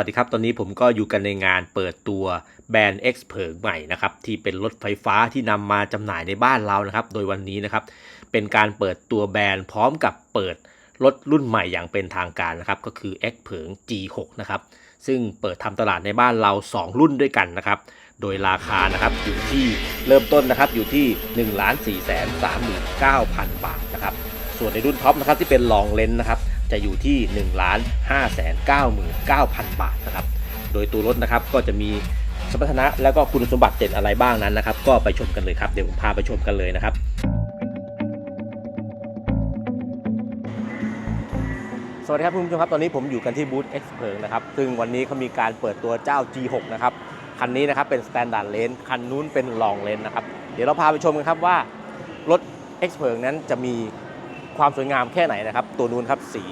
วัสดีครับ ตอนนี้ผมก็อยู่กันในงานเปิดตัวแบรนด์ X เผิงใหม่นะครับที่เป็นรถไฟฟ้าที่นำมาจำหน่ายในบ้านเรานะครับ โดยวันนี้นะครับเป็นการเปิดตัวแบรนด์พร้อมกับเปิดรถรุ่นใหม่อย่างเป็นทางการนะครับก็คือ X เผิง G6 นะครับซึ่งเปิดทำตลาดในบ้านเรา 2 รุ่นด้วยกันนะครับโดยราคานะครับอยู่ที่เริ่มต้นนะครับอยู่ที่ 1 4 3 9 0 0 0 บาทนะครับส่วนในรุ่นท็อปนะครับที่เป็นลองเลนนะครับ จะอยู่ที่ 1 5 9 9 0 0 0 บาทนะครับ โดยตัวรถนะครับก็จะมีสมรรถนะแล้วก็คุณสมบัติเด่นอะไรบ้างนั้นนะครับ ก็ไปชมกันเลยครับ เดี๋ยวผมพาไปชมกันเลยนะครับสวัสดีครับคุณผู้ชมครับตอนนี้ผมอยู่กันที่บูธ X เพิงนะครับซึ่งวันนี้เขามีการเปิดตัวเจ้า G6 นะครับคันนี้นะครับเป็น Standard Lane คันนู้นเป็น Long Lane นะครับเดี๋ยวเราพาไปชมกันครับว่ารถ X เพิงนั้นจะมี ความสวยงามแค่ไหนนะครับ ตัวนู้นครับสี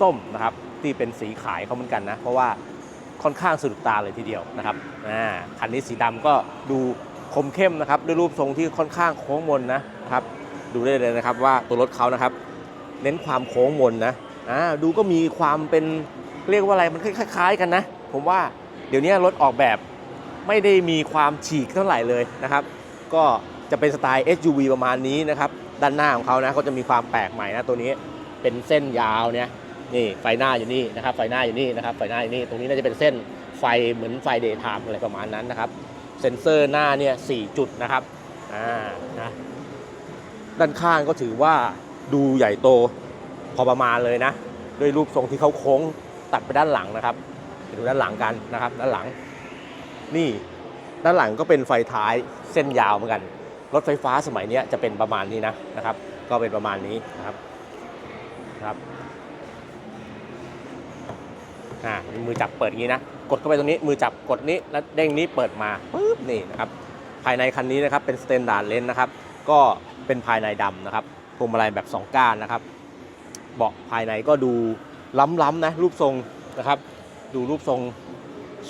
ส้มนะครับ ที่เป็นสีขายเขาเหมือนกันนะ เพราะว่าค่อนข้างสะดุดตาเลยทีเดียวนะครับอ่าคันนี้สีดำก็ดูคมเข้มนะครับ ด้วยรูปทรงที่ค่อนข้างโค้งมนนะครับ ดูได้เลยนะครับว่าตัวรถเขานะครับ เน้นความโค้งมนนะอ่าดูก็มีความเป็นเรียกว่าอะไรมันคล้ายๆกันนะ ผมว่าเดี๋ยวนี้รถออกแบบไม่ได้มีความฉีกเท่าไหร่เลยนะครับ ก็จะเป็นสไตล์ SUV ประมาณนี้นะครับ ด้านหน้าของเขานะเขาจะมีความแปลกใหม่นะตัวนี้เป็นเส้นยาวเนี่ยนี่ไฟหน้าอยู่นี่นะครับไฟหน้าอยู่นี่นะครับไฟหน้าอยู่นี่ตรงนี้น่าจะเป็นเส้นไฟเหมือนไฟเดย์ไทม์อะไรประมาณนั้นนะครับ เซ็นเซอร์หน้าเนี่ยสจุดนะครับอ่านะด้านข้างก็ถือว่าดูใหญ่โตพอประมาณเลยนะด้วยรูปทรงที่เขาโค้งตัดไปด้านหลังนะครับไปดูด้านหลังกันนะครับ ด้านหลัง นี่ด้านหลังก็เป็นไฟท้ายเส้นยาวเหมือนกัน รถไฟฟ้าสมัยนี้จะเป็นประมาณนี้นะนะครับ ก็เป็นประมาณนี้นะครับครับอ่ามือจับเปิดอย่างนี้นะ กดเข้าไปตรงนี้มือจับกดนี้แล้วเด้งนี้เปิดมาปุ๊บนี่นะครับภายในคันนี้นะครับเป็นสแตนดาร์ดเลนนะครับ ก็เป็นภายในดำนะครับพวงมาลัยแบบ2ก้านนะครับเบาะภายในก็ดูล้ำๆนะรูปทรงนะครับ ดูรูปทรง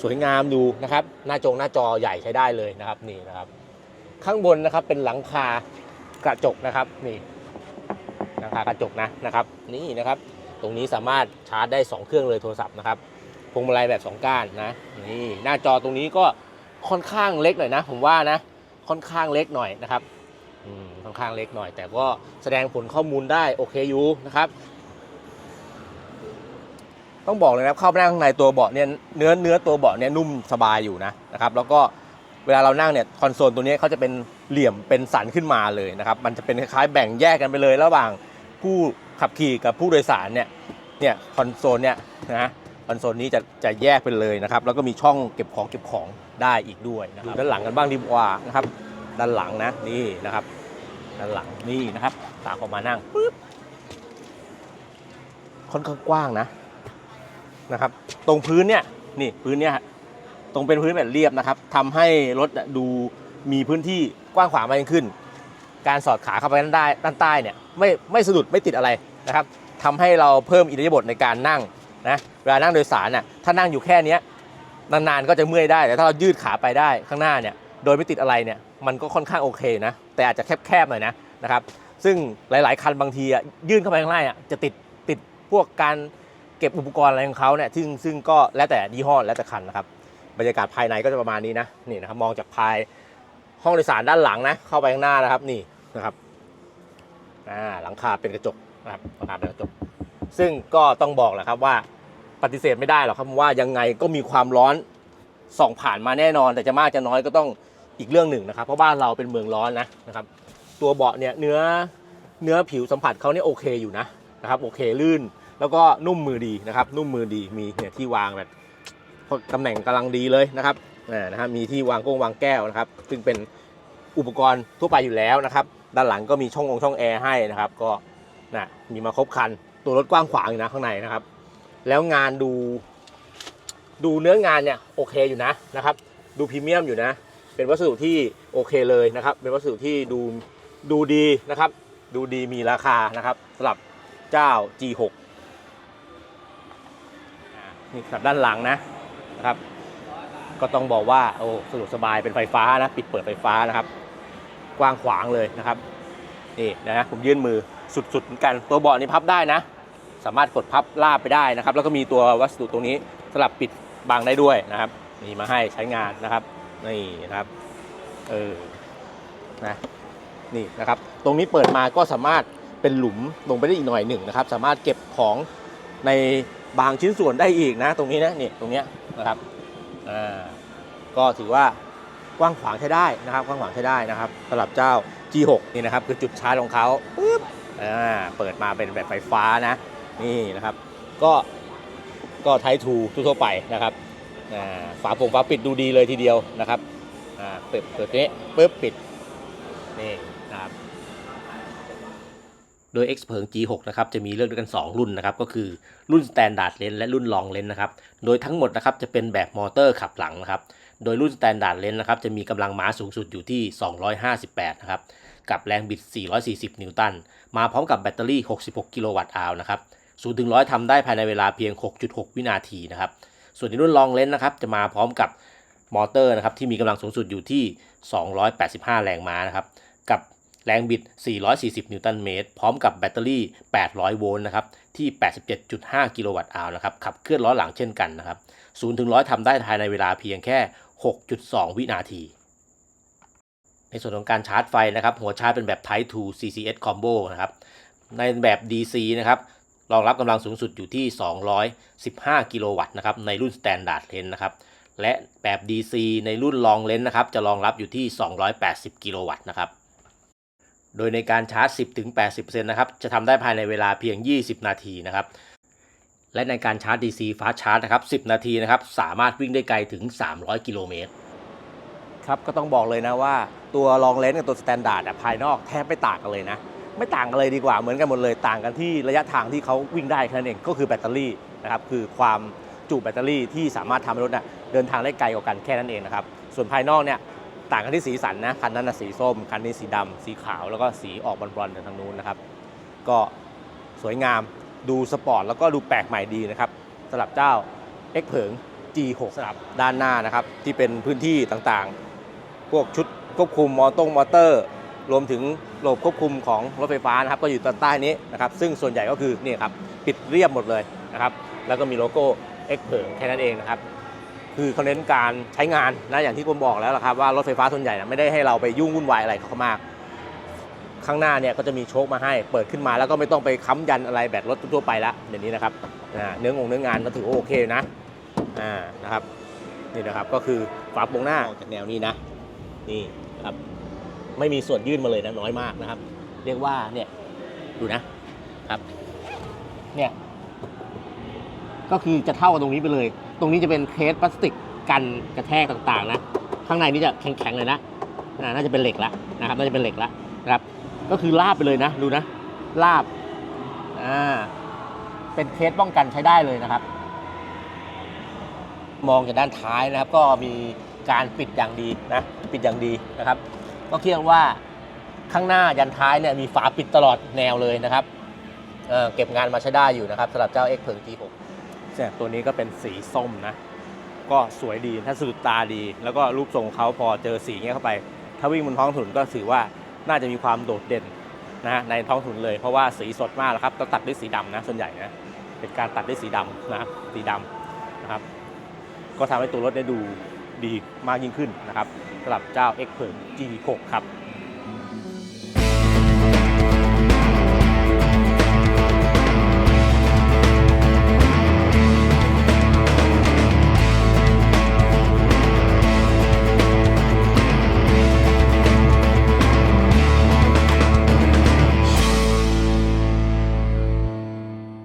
สวยงามดูนะครับ หน้าจงหน้าจอใหญ่ใช้ได้เลยนะครับนี่นะครับ ข้างบนนะครับเป็นหลังคากระจกนะครับนี่หลังคากระจกนะนะครับนี่นะครับ ตรงนี้สามารถชาร์จได้ 2 เครื่องเลยโทรศัพท์นะครับพวงมาลัยแบบ 2 ก้านนะนี่หน้าจอตรงนี้ก็ค่อนข้างเล็กหน่อยนะ ผมว่านะค่อนข้างเล็กหน่อยนะครับค่อนข้างเล็กหน่อย แต่ก็แสดงผลข้อมูลได้โอเคอยู่นะครับ ต้องบอกเลยนะเข้าไปนั่งข้างในตัวเบาะเนี่ยเนื้อเนื้อตัวเบาะเนี่ยนุ่มสบายอยู่นะนะครับ แล้วก็ เวลาเรานั่งเนี่ยคอนโซลตัวนี้เขาจะเป็นเหลี่ยมเป็นสันขึ้นมาเลยนะครับ มันจะเป็นคล้ายๆแบ่งแยกกันไปเลย ระหว่างผู้ขับขี่กับผู้โดยสารเนี่ยเนี่ยคอนโซลเนี่ยนะคอนโซลนี้จะจะแยกไปเลยนะครับ แล้วก็มีช่องเก็บของเก็บของได้อีกด้วยนะครับดูด้านหลังกันบ้างดีกว่านะครับด้านหลังนะนี่นะครับด้านหลังนี่นะครับตามออกมานั่งปึ๊บค่อนข้างกว้างนะนะครับ ตรงพื้นเนี่ยนี่พื้นเนี่ยฮะ ตรงเป็นพื้นแบบเรียบนะครับทำให้รถดูมีพื้นที่กว้างขวางมากยิ่งขึ้น การสอดขาเข้าไปด้านใต้ด้านใต้เนี่ยไม่ไม่สะดุดไม่ติดอะไรนะครับทำให้เราเพิ่มอิริยาบถในการนั่งนะเวลานั่งโดยสารน่ะถ้านั่งอยู่แค่นี้นานๆก็จะเมื่อยได้ แต่ถ้าเรายืดขาไปได้ข้างหน้าเนี่ยโดยไม่ติดอะไรเนี่ยมันก็ค่อนข้างโอเคนะแต่อาจจะแคบๆหน่อยนะนะครับซึ่งหลายๆ คันบางทีอะยื่นเข้าไปข้างในอะจะติดติดพวกการเก็บอุปกรณ์อะไรของเขาเนี่ยซึ่งซึ่งก็แล้วแต่ยี่ห้อแล้วแต่คันนะครับ บรรยากาศภายในก็จะประมาณนี้นะนี่นะครับมองจากภายห้องโดยสารด้านหลังนะเข้าไปข้างหน้านะครับนี่นะครับอ่าหลังคาเป็นกระจกนะครับหลังคาเป็นกระจก ซึ่งก็ต้องบอกแหละครับว่าปฏิเสธไม่ได้หรอกครับว่ายังไงก็มีความร้อนส่องผ่านมาแน่นอน แต่จะมากจะน้อยก็ต้องอีกเรื่องหนึ่งนะครับ เพราะบ้านเราเป็นเมืองร้อนนะนะครับ ตัวเบาะเนี่ยเนื้อเนื้อผิวสัมผัสเขาเนี่ยโอเคอยู่นะนะครับโอเคลื่น แล้วก็นุ่มมือดีนะครับ นุ่มมือดีมีเนี่ยที่วางแบบ ตำแหน่งกำลังดีเลยนะครับนะครับมีที่วางก้งวางแก้วนะครับ ซึ่งเป็นอุปกรณ์ทั่วไปอยู่แล้วนะครับ ด้านหลังก็มีช่ององช่องแอร์ให้นะครับ ก็นะมีมาครบคัน ตัวรถกว้างขวางอยู่นะข้างในนะครับ แล้วงานดู ดูเนื้องานเนี่ยโอเคอยู่นะนะครับ ดูพรีเมียมอยู่นะ เป็นวัสดุที่โอเคเลยนะครับ เป็นวัสดุที่ดูดูดีนะครับ ดูดีมีราคานะครับสำหรับเจ้า G6 นี่ครับด้านหลังนะ นะครับ ก็ต้องบอกว่าโอ้สะดวกสบายเป็นไฟฟ้านะปิดเปิดไฟฟ้านะครับ กว้างขวางเลยนะครับนี่นะผมยื่นมือสุดๆเหมือนกันตัวเบาะนี่พับได้นะ สามารถกดพับลาบไปได้นะครับ แล้วก็มีตัววัสดุตรงนี้สลับปิดบังได้ด้วยนะครับนี่มาให้ใช้งานนะครับนี่นะครับเออนะนี่นะครับ ตรงนี้เปิดมาก็สามารถเป็นหลุมลงไปได้อีกหน่อยหนึ่งนะครับ สามารถเก็บของในบางชิ้นส่วนได้อีกนะ ตรงนี้นะนี่ตรงเนี้ย นะครับอ่าก็ถือว่ากว้างขวางใช้ได้นะครับกว้างขวางใช้ได้นะครับสำหรับเจ้า G6 นี่นะครับคือจุดชาร์จของเขาปึ๊บอ่าเปิดมาเป็นแบบไฟฟ้านะนี่นะครับก็ก็ไททูทั่วไปนะครับอ่าฝาโปร่งฝาปิดดูดีเลยทีเดียวนะครับอ่าเปิดเปิดนี้ปึ๊บปิดนี่นะครับ โดย X เพิง G6 นะครับจะมีเลือกด้วยกัน 2 รุ่นนะครับก็คือรุ่น Standard Lens และรุ่น Long Lens นะครับโดยทั้งหมดนะครับจะเป็นแบบมอเตอร์ขับหลังนะครับโดยรุ่น Standard Lens นะครับจะมีกำลังม้าสูงสุดอยู่ที่ 258 นะครับกับแรงบิด 440 นิวตัน มาพร้อมกับแบตเตอรี่ 66 กิโลวัตต์อาวนะครับ0ถึง100ทำได้ภายในเวลาเพียง 6.6 วินาทีนะครับส่วนในรุ่น Long Lens นะครับจะมาพร้อมกับมอเตอร์นะครับที่มีกำลังสูงสุดอยู่ที่ 285 แรงม้านะครับ แรงบิด 440 นิวตันเมตร พร้อมกับแบตเตอรี่ 800 โวลต์นะครับ ที่ 87.5 กิโลวัตต์อาวนะครับ ขับเคลื่อนล้อหลังเช่นกันนะครับ 0 ถึง 100ทำได้ภายในเวลาเพียงแค่ 6.2 วินาที ในส่วนของการชาร์จไฟนะครับ หัวชาร์จเป็นแบบ Type 2 CCS Combo นะครับ ในแบบ DC นะครับ รองรับกำลังสูงสุดอยู่ที่ 215 กิโลวัตต์นะครับ ในรุ่น Standard Lens นะครับและแบบ DC ในรุ่น Long Lens นะครับ จะรองรับอยู่ที่ 280 กิโลวัตต์นะครับ โดยในการชาร์จ 10-80%นะครับ จะทำได้ภายในเวลาเพียง 20 นาทีนะครับ และในการชาร์จ DC Fast Charge นะครับ 10 นาทีนะครับ สามารถวิ่งได้ไกลถึง 300 กิโลเมตร ครับ ก็ต้องบอกเลยนะว่าตัวลองเลนกับตัวสแตนดาร์ดภายนอกแทบไม่ต่างกันเลยนะ ไม่ต่างกันเลยดีกว่า เหมือนกันหมดเลย ต่างกันที่ระยะทางที่เขาวิ่งได้แค่นั้นเอง ก็คือแบตเตอรี่นะครับ คือความจุแบตเตอรี่ที่สามารถทำให้รถนะเดินทางได้ไกลกว่ากันแค่นั้นเองนะครับ ส่วนภายนอกเนี่ย ต่างกันที่สีสันนะคันนั้นนะสีส้ม คันนี้สีดำสีขาวแล้วก็สีออกบอลๆทางนู้นนะครับ ก็สวยงามดูสปอร์ตแล้วก็ดูแปลกใหม่ดีนะครับสำหรับเจ้า X เผิง G6 สำหรับด้านหน้านะครับ ที่เป็นพื้นที่ต่างๆ พวกชุดควบคุมมอตงมอเตอร์ รวมถึงระบบควบคุมของรถไฟฟ้านะครับ ก็อยู่ตอนใต้นี้นะครับ ซึ่งส่วนใหญ่ก็คือนี่ครับปิดเรียบหมดเลยนะครับ แล้วก็มีโลโก้ X เผิงแค่นั้นเองนะครับ คือเขาเน้นการใช้งานนะอย่างที่ผมบอกแล้วล่ะครับว่ารถไฟฟ้าส่วนใหญ่นะไม่ได้ให้เราไปยุ่งวุ่นวายอะไรเขามาก ข้างหน้าเนี่ยก็จะมีโชคมาให้เปิดขึ้นมาแล้วก็ไม่ต้องไปค้ำยันอะไรแบบรถทั่วไปแล้วเดี๋ยวนี้นะครับเนื้องงเนื้องานก็ถือว่าโอเคนะอ่านะครับนี่นะครับก็คือฝาโปรงหน้าจากแนวนี้นะนี่ครับไม่มีส่วนยื่นมาเลยนะน้อยมากนะครับ เรียกว่าเนี่ยดูนะครับเนี่ย ก็คือจะเท่ากับตรงนี้ไปเลย ตรงนี้จะเป็นเคสพลาสติกกันกระแทกต่างๆนะ ข้างในนี่จะแข็งๆเลยนะน่าจะเป็นเหล็กละนะครับ น่าจะเป็นเหล็กละนะครับ ก็คือลาบไปเลยนะ ดูนะ ลาบ อ่า เป็นเคสป้องกันใช้ได้เลยนะครับ มองจากด้านท้ายนะครับ ก็มีการปิดอย่างดีนะ ปิดอย่างดีนะครับ ก็เรียกว่าข้างหน้ายันท้ายเนี่ยมีฝาปิดตลอดแนวเลยนะครับเเก็บงานมาใช้ได้อยู่นะครับสำหรับเจ้า X เพิง G6 เนี่ยตัวนี้ก็เป็นสีส้มนะ ก็สวยดีถ้าสะดุดตาดี แล้วก็รูปทรงเขาพอเจอสีเงี้ยเข้าไป ถ้าวิ่งบนท้องถนนก็ถือว่าน่าจะมีความโดดเด่นนะฮะในท้องถนนเลยเพราะว่าสีสดมากแล้วครับตัดด้วยสีดำนะส่วนใหญ่นะเป็นการตัดด้วยสีดำนะครับสีดำนะครับ ก็ทำให้ตัวรถได้ดูดีมากยิ่งขึ้นนะครับสำหรับเจ้า X เพิง G6 ครับ